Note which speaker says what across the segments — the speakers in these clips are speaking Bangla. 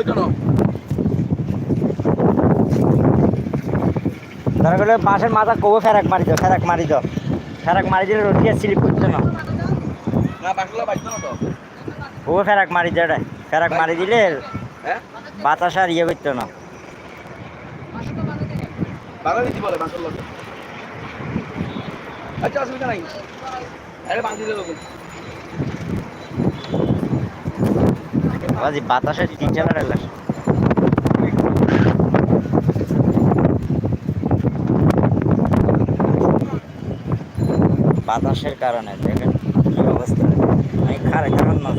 Speaker 1: কেন ধরে গেলে মাথা কবে ফেরাক মারি দাও ফেরাক মারি দাও ফেরাক মারি দিলে রুটি আর স্লিপ করছে না।
Speaker 2: না বাসগুলো বাজতো না তো?
Speaker 1: কবে ফেরাক মারি দাও ফেরাক মারি দিলে
Speaker 2: হ্যাঁ?
Speaker 1: বাতাস আর ইয়ে করতো না।
Speaker 2: আচ্ছা আরে বাঁধি দিলে।
Speaker 1: বাজি বাতাসের তিন চালার এলাস বাতাসের কারণে দেখেন কি অবস্থা। আমি খারে কারণ না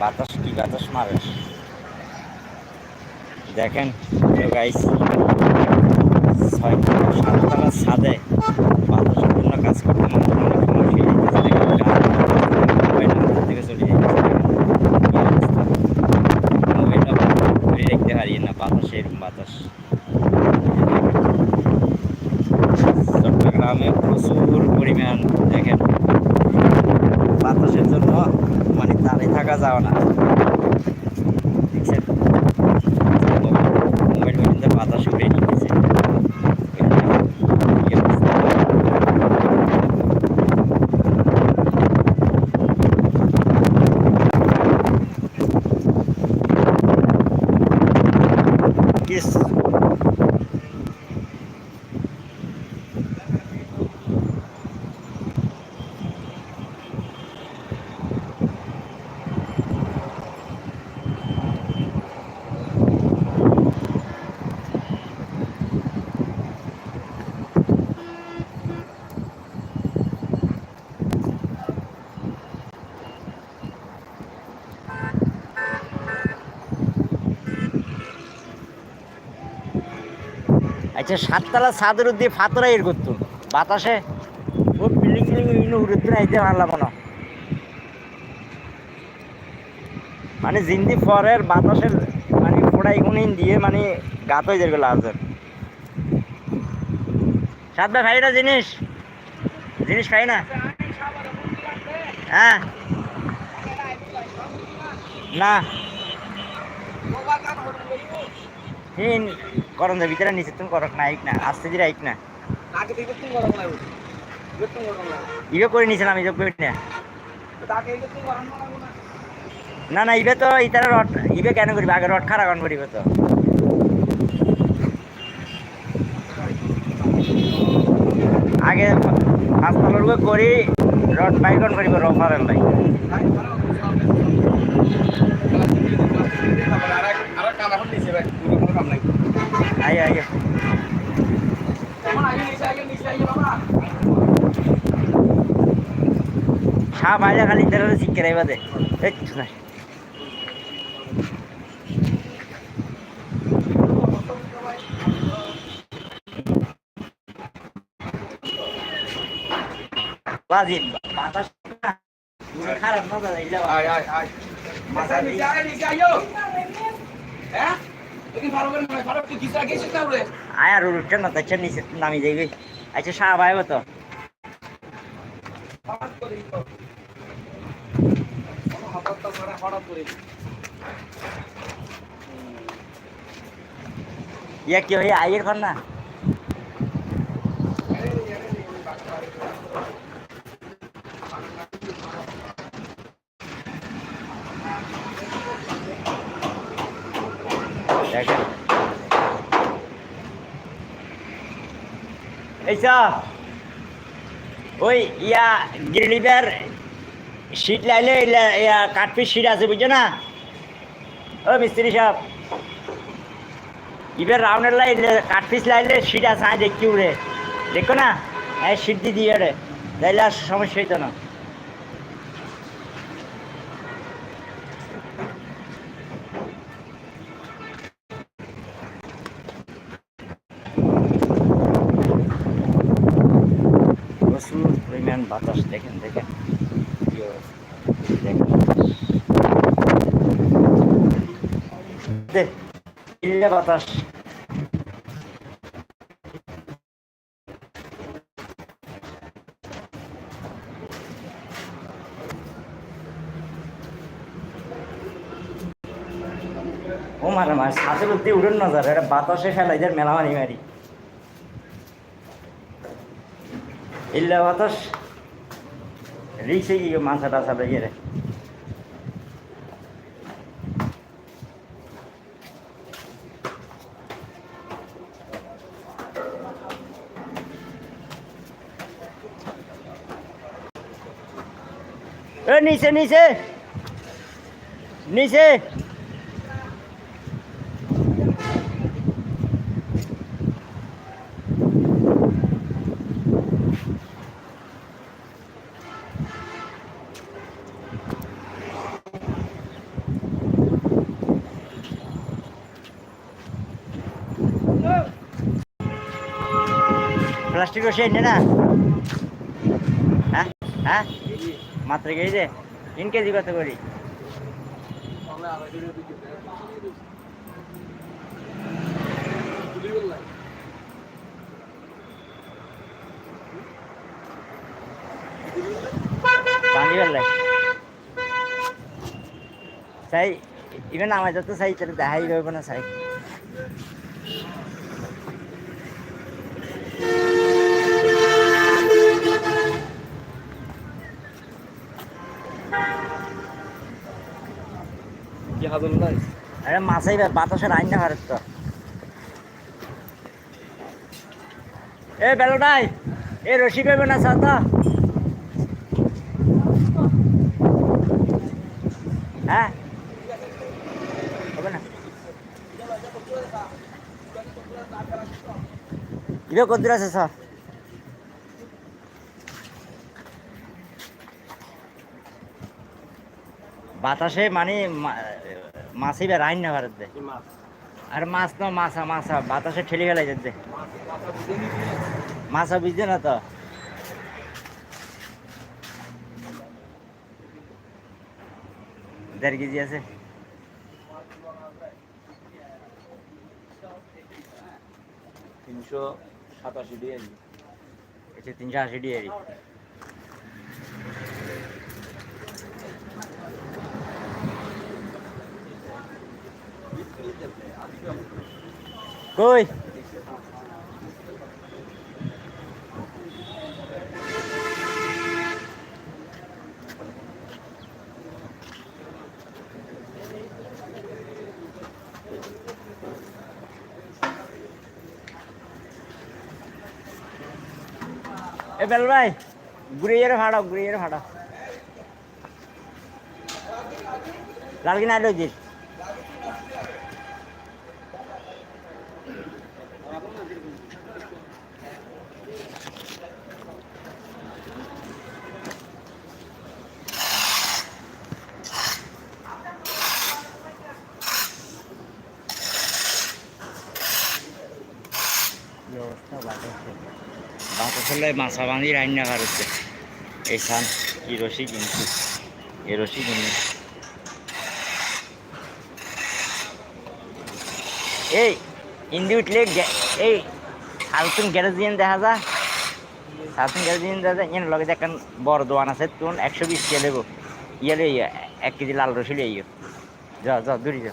Speaker 1: বাতাস কি বাতাস মারে দেখেন গাইস ছয় সাততলা ছাদে বাতাসপূর্ণ কাজ করতে মানুষ অনেক সমস্যা হয়ে যেতেছে। দেখেন, গাছ মোবাইল হাত থেকে চলে যাচ্ছে। কি অবস্থা? মোবাইলটা ধরে রাখতে হারিয়ে না বাতাস এরকম বাতাস চট্টগ্রামে প্রচুর পরিমাণ দেখেন বাতাসের জন্য মানে দাঁড়িয়ে থাকা যাও না দেখছেন মোবাইল পর্যন্ত বাতাস উড়ে নিতেছে কি অবস্থা? কিস আচ্ছা সাততলা ছাদের দিয়ে ফাতরা এর করতো। বাতাসে ও বিল্ডিং টিল্ডিং ইনো উড়তে আইতে পারলাম না। মানে জিন্দি ফরের বাতাসের মানে ফোড়াই গুনিন দিয়ে মানে গাত হয়ে যাবে লাজের সাত ভাই খাই জিনিস। জিনিস খাই না? হ্যাঁ। না। হিন করন দে ভিতরে নিচে তুমি করক না আইক না আস্তে ধীরে আইক না।
Speaker 2: গরম গরম
Speaker 1: ইবে করে নিছিলাম ইবে করি না।
Speaker 2: গরম না।
Speaker 1: না ইবে তো ইতারা রড ইবে কেন করিবে? আগে রড খারাপ অন করিবে তো। আগে পাঁচ তলর করি রড বাইকন করিব রফারের লাই।
Speaker 2: আর ভাই কোনো কাম নাই
Speaker 1: আই আই
Speaker 2: এখন আগে আগে।
Speaker 1: সাপ আইলে খালি ইতারা শিখে রাইবা দে এই বাতাস খারাপ না দাদা
Speaker 2: আয় আয় আয়। মাথা নিচে আয় নিচে আয়ো। হ্যাঁ? করে
Speaker 1: আয়া না নিচে নামি যাইবে আচ্ছা তো।
Speaker 2: করে করে করে
Speaker 1: ইয়া কি হই আইয়ের ঘর না? দেখেন। এইসা ওই ইয়া গ্রিলিবার সিট লাইলে ইলা- ইয়া কাঠপিস সিট আছে, বুঝছ না? ও মিস্ত্রি সাহেব। ইবের রাউন্ডের লাই কাঠপিস লাইলে সিট আছে, আয় দেখি উড়ে। দেখো না? হ্যাঁ সিট দিয়ে দিয়ে তাইলে আর সমস্যা হইতো না। পরিমাণ বাতাস দেখেন দেখেন। দেখেন। বাতাস। ও মারে মার ছাদের উঠতে উড়ন না এটা বাতাসে ফেলাই যার মেলা মারি। মারি ইল্লা বাতাস। রিক্সে গিয়ে মাথা টাথা লেগে রে এ হ্যাঁ হ্যাঁ মাত্র কেজি তিন কেজি কত করি? ভাঙি ফেললে চাই ইভেন আমার যত চাই না
Speaker 2: হাজল নাই
Speaker 1: আরে মাছাই বাতাসের আইন না ভারত তো। এ বেলোটাই এ রশি পেবে না সাতা হ্যাঁ? হবে না? ইবে কত দূর আছে স্যার বাতাসে মানে মাছই বের আইন না ভারত দে। আর মাছ তো মাছা মাছা বাতাসে ঠেলে গেলে যেতে মাছা বুঝছে না তো? দেড় কেজি আছে।
Speaker 2: তিনশো সাতাশি দিয়ে
Speaker 1: এটা তিনশো আশি ডিয়ারি কই? এ বেল ভাই ঘুরে যারে ভাড়াও ঘুরে যারে ভাড়াও লাল কিনা আলো জিস কি অবস্থা বাতাসে বাতাসলে মাছা বাঁধি রান্না করছে এই সান কি রসি কিনছি। এই রসি কিনি। এই, ইন্দি উঠলে এই, সালতুন গ্যারেজ দিয়ে দেখা যা। সালতুন গ্যারেজ দিয়ে দেখা যায় এর লগে দেখেন বড় দোয়ান আছে তুন একশো বিশ কে দেবো ইয়ে এক কেজি লাল রসি লই যা যা, দূরি যা।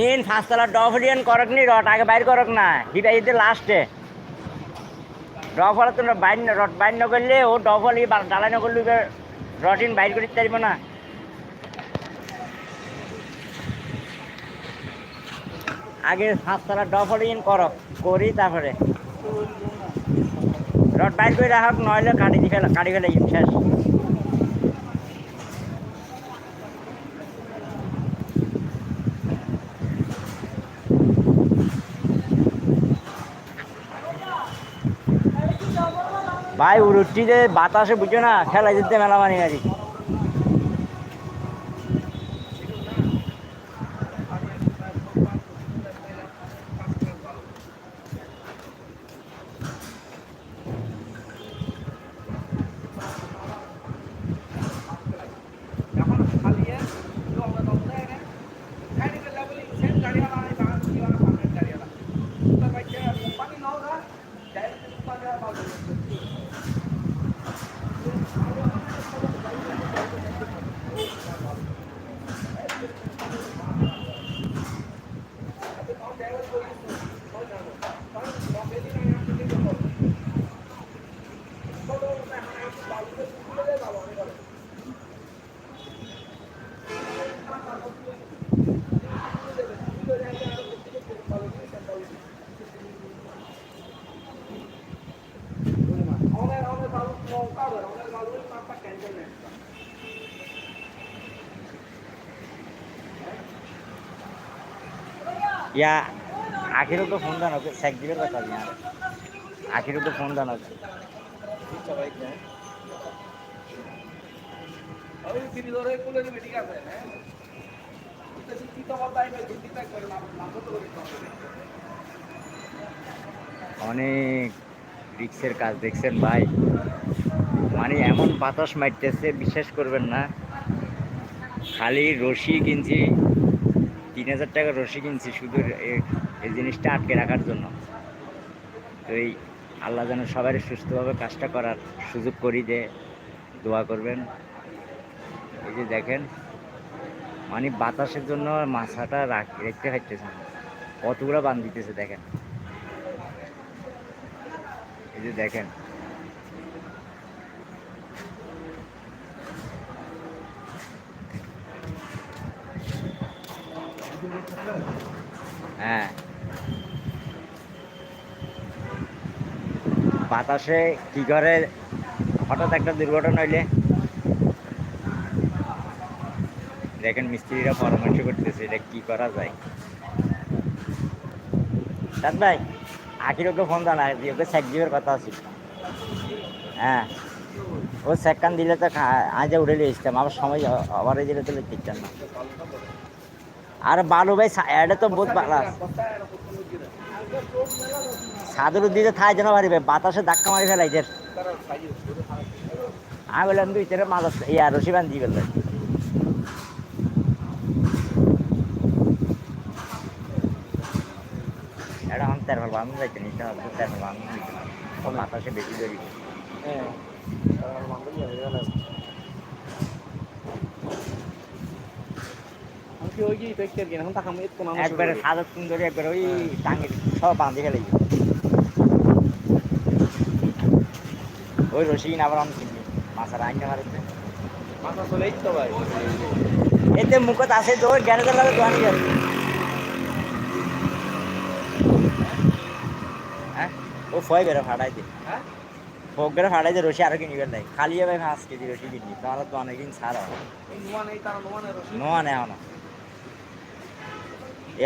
Speaker 1: ইন পাঁচতলা ডফ ডিয়ান করক নি রড আগে বাইর করক না। হিটা ইতে লাস্টে ডফ হলে তোমরা বাইর রড বাইর না করলে, ও ডফ হলে ডালাই না করলে রটিন বাইর করে দিতে পারব না। আগে পাঁচতলা ডফ ইন করক, করি তারপরে। রড বাইর করে রাখক, নইলে কাটি ফেলা কাটি ফেলে শেষ। ভাই উড়ুটি যে বাতাসে বুঝো না খেলা যেতে মেলা মানি মারি দানো
Speaker 2: अभी फिर इधर एक कुल में ठीक है हैं तो सीधी तो बोलता है मैं छुट्टी तक कर ना ना तो
Speaker 1: অনেক রিক্সের কাজ দেখছেন ভাই মানে এমন বাতাস মারতেছে বিশ্বাস করবেন না খালি রশি কিনছি তিন হাজার টাকা রশি কিনছি শুধু এই জিনিসটা আটকে রাখার জন্য। তো এই আল্লাহ যেন সবাই সুস্থভাবে কাজটা করার সুযোগ করি যে দোয়া করবেন। এই যে দেখেন মানে বাতাসের জন্য মাছাটা রাখ- রাখতে পারতেছে না। কতগুলো বান দিতেছে দেখেন। এই যে দেখেন হ্যাঁ। বাতাসে কি করে? হঠাৎ একটা দুর্ঘটনা হইলে। দেখেন মিস্ত্রিরা পরামর্শ করতেছে এটা কি করা যায়। দাদ ভাই, আখির ওকে ফোন দাও না ওকে স্যাক দিবের কথা আছে। হ্যাঁ। ও স্যাকান দিলে তো আজ উঠে নিয়ে আসতাম আবার সময় আবার দিলে তো লিখতাম না। আর বালু ভাই এটা তো বহুত সাদুর দিতে থাই যেন পারিবে বাতাসে ধাক্কা মারি ফেলাই আমি বললাম দুই তেরে ইয়া রসি বান্ধি যাইতে নিতে তেরো ফেলব, আমি নিতে হবে। ও বাতাসে বেশি ধরি একবারে সাদা সুন্দরী একবারে ওই সব বাঁধি ফেলাই ওই রসি কিনে আবার আমি কিনবি মাছের আইন মারতে
Speaker 2: মাথা চলে তো ভাই।
Speaker 1: এতে মুখত আছে ওই গ্যারেজের লাগে হ্যাঁ? ও ফয় বেড়ে ফাটাই দে।
Speaker 2: হ্যাঁ?
Speaker 1: ফোক বেড়ে ফাটাই রসি আরও কিনিবেন নাই। খালি হবে পাঁচ কেজি রসি কিনবি। তাহলে তো অনেকদিন ছাড়
Speaker 2: নোয়া নেই নোয়া নেই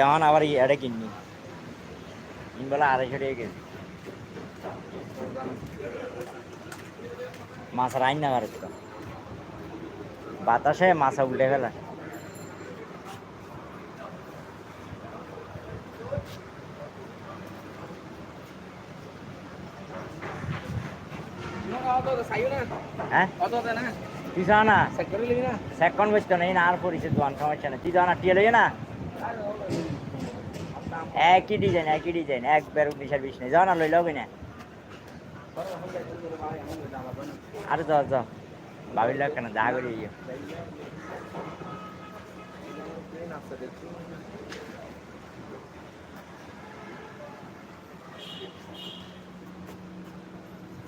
Speaker 1: এখন আবার এটা কিনি কিনবেলা আড়াইশো টাকা কেজি। মাছ রাইন না পারে তো বাতাসে মাছ উল্টে ফেলা। হ্যাঁ? তুই যা না?
Speaker 2: সেকন বেচতো না
Speaker 1: আর পরিচয় দোয়ান সমস্যা না তুই যা না টিয়ে না? একই ডিজাইন একই ডিজাইন একবার আর বিশ নেই। যাও না, লই লবি না আরে যাও যাও। ভাবিল কেন দেখা করি ইয়ে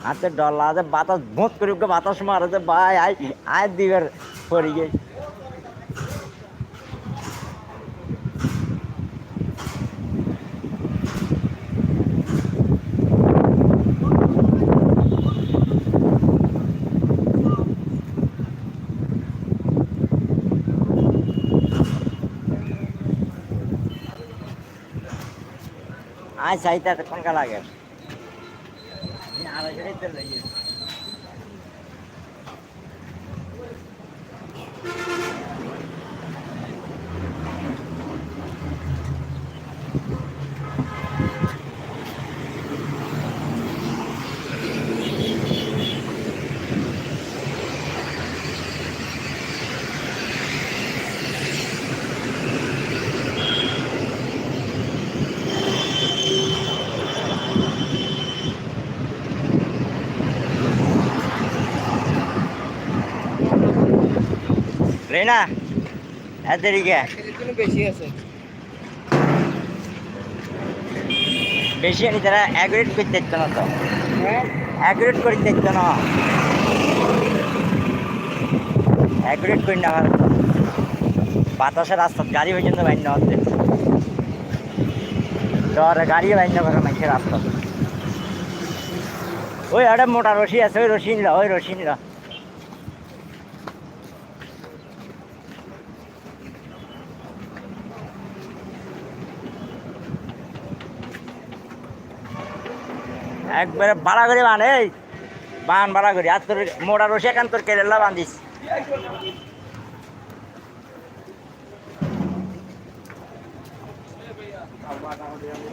Speaker 1: হাতে ডলা আছে বাতাস, ভোঁত করে বাতাস মারাতে ভাই, আয় আয় দিবার পড়ি গে চাইতে কোনকা লাগে আড়াইশো লাগিয়ে রেনা এত
Speaker 2: বেশি আছে
Speaker 1: বেশি আনি তারা অ্যাকুরেট করতে দিত না তো।
Speaker 2: হ্যাঁ
Speaker 1: অ্যাকুরেট করে দিত না। অ্যাকুরেট করি না ভালো বাতাসের রাস্তা গাড়ি পর্যন্ত বাইন না হচ্ছে। ডরে গাড়ি বাইন না করে মানুষের রাস্তা ওই একটা মোটা রশি আছে, ওই রশি নিল, ওই রশি নিল। একবারে ভাড়া করে বান, এই। বান ভাড়া করি, আর তোর মোটা রসি এখান তোর কেরেলা
Speaker 2: বলি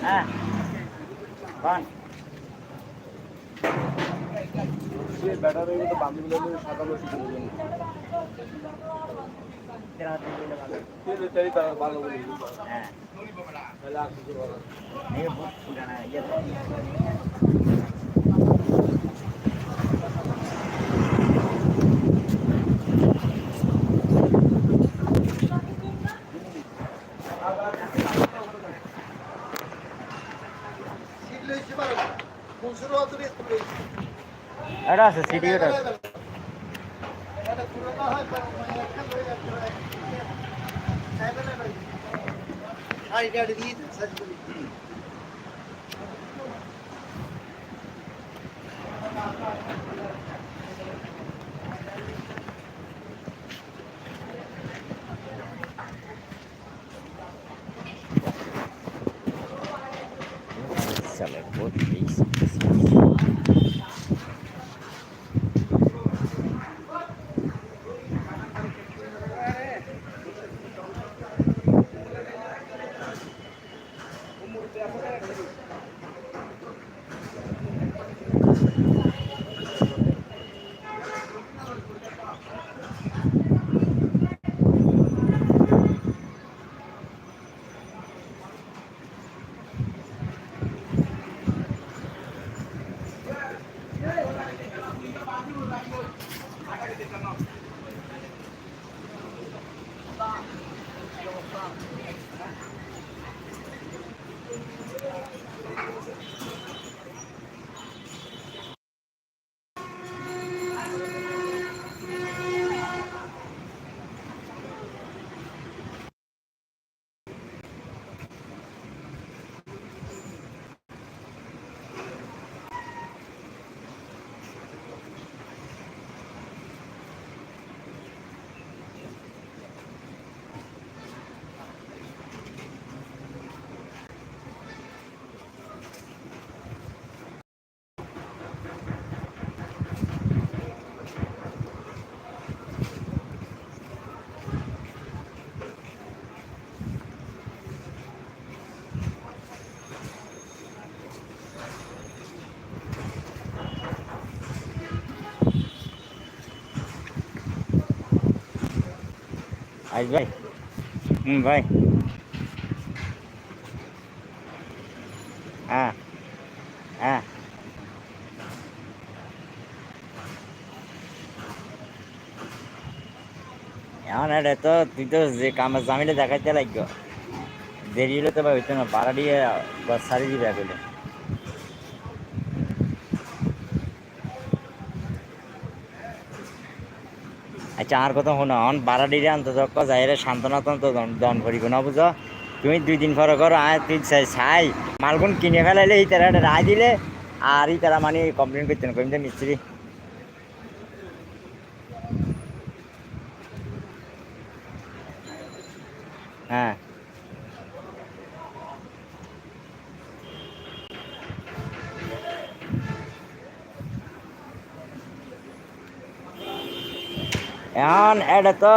Speaker 1: হ্যাঁ।
Speaker 2: তাহলে
Speaker 1: আছে সিটি। এটা আছে সিডি ওটা আছে চলে আজ ভাই? হুম, ভাই। হ্যাঁ হ্যাঁ। এখন এটা তো, তুই তো যে কামের জামিলে দেখাইতে লাগবে। দেরি হলে তো ভাই হইতো না ভাড়া দিয়ে সারি দিবে এগুলো আচ্ছা আর কথা শুনো, অন বারাডিরে অন্তত যাইরে সান্ত্বনা তো দন করিব না বুঝো তুমি দুই দিন পরে করো আয় তুই চাই চাই। মালগুন কিনে ফেলাইলে এই তারা রায় দিলে, আর এই তারা মানে কমপ্লেন করতে না যে মিস্ত্রি হ্যাঁ এখন এটা তো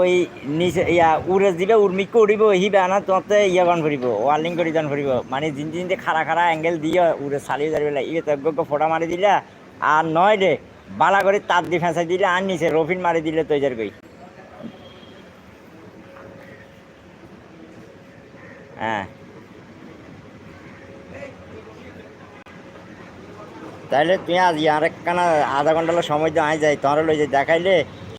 Speaker 1: ওই নিচে, ইয়া, উড়ে দিবে উর্মিকে উড়িব হিবে আনা তোমাতে ইয়া গান ফুরিব ওয়ার্লিং করে গান ফুরিব মানে জিন জিনতে খাড়া খাড়া অ্যাঙ্গেল দিয়ে উড়ে চালিয়ে যাবে ইয়ে তো গো ফোটা মারি দিলা, আর নয় রে, বালা করে তার দিয়ে ফেঁসাই দিলে, আর নিচে রফিন মারি দিলে তো যার গই হ্যাঁ। তাহলে তুই আজ আর একখানা আধা ঘণ্টা সময় দিয়ে আয় যাই তোমার লই যে দেখাইলে